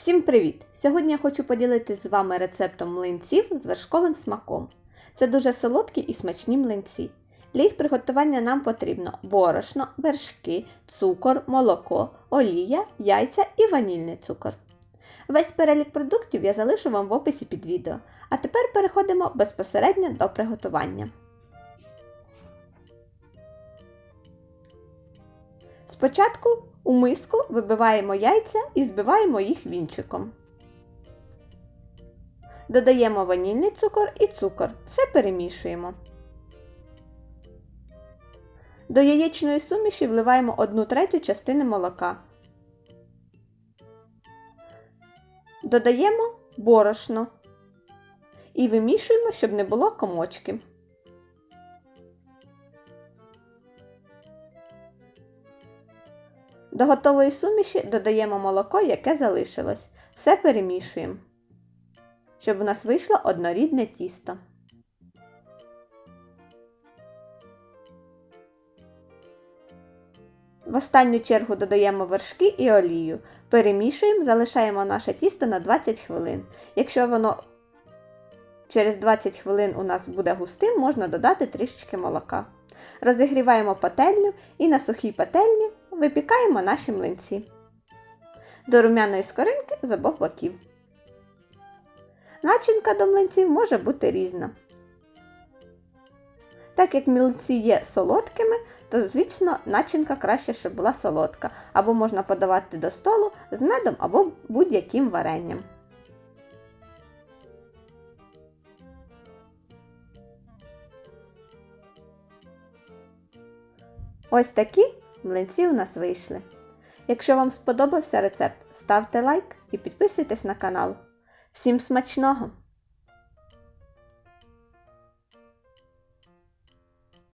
Всім привіт! Сьогодні я хочу поділитися з вами рецептом млинців з вершковим смаком. Це дуже солодкі і смачні млинці. Для їх приготування нам потрібно борошно, вершки, цукор, молоко, олія, яйця і ванільний цукор. Весь перелік продуктів я залишу вам в описі під відео. А тепер переходимо безпосередньо до приготування. Спочатку у миску вибиваємо яйця і збиваємо їх вінчиком. Додаємо ванільний цукор і цукор. Все перемішуємо. До яєчної суміші вливаємо 1 третю частини молока. Додаємо борошно і вимішуємо, щоб не було комочків. До готової суміші додаємо молоко, яке залишилось. Все перемішуємо, щоб у нас вийшло однорідне тісто. В останню чергу додаємо вершки і олію. Перемішуємо, залишаємо наше тісто на 20 хвилин. Якщо воно через 20 хвилин у нас буде густим, можна додати трішечки молока. Розігріваємо пательню і на сухій пательні випікаємо наші млинці до румяної скоринки з обох боків. Начинка до млинців може бути різна. Так як млинці є солодкими, то, звісно, начинка краще, щоб була солодка, або можна подавати до столу з медом або будь-яким варенням. Ось такі млинці у нас вийшли. Якщо вам сподобався рецепт, ставте лайк і підписуйтесь на канал. Всім смачного!